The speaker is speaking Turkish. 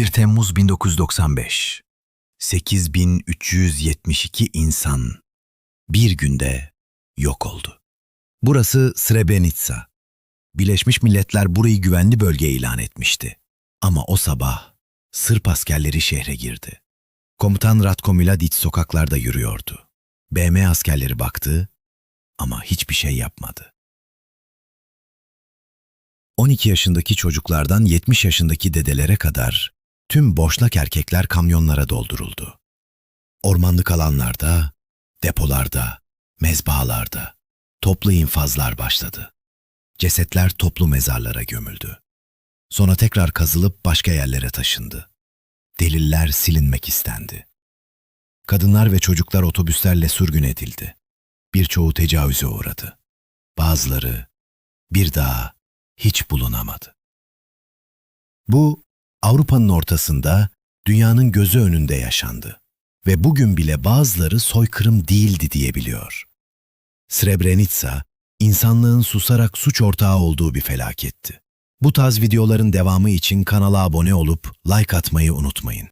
21 Temmuz 1995 8372 insan bir günde yok oldu. Burası Srebrenica. Birleşmiş Milletler burayı güvenli bölge ilan etmişti. Ama o sabah Sırp askerleri şehre girdi. Komutan Ratko Mladic sokaklarda yürüyordu. BM askerleri baktı ama hiçbir şey yapmadı. 12 yaşındaki çocuklardan 70 yaşındaki dedelere kadar tüm boşnak erkekler kamyonlara dolduruldu. Ormanlık alanlarda, depolarda, mezbahalarda toplu infazlar başladı. Cesetler toplu mezarlara gömüldü. Sonra tekrar kazılıp başka yerlere taşındı. Deliller silinmek istendi. Kadınlar ve çocuklar otobüslerle sürgün edildi. Birçoğu tecavüze uğradı. Bazıları bir daha hiç bulunamadı. Bu Avrupa'nın ortasında dünyanın gözü önünde yaşandı ve bugün bile bazıları soykırım değildi diyebiliyor. Srebrenica, insanlığın susarak suç ortağı olduğu bir felaketti. Bu tarz videoların devamı için kanala abone olup like atmayı unutmayın.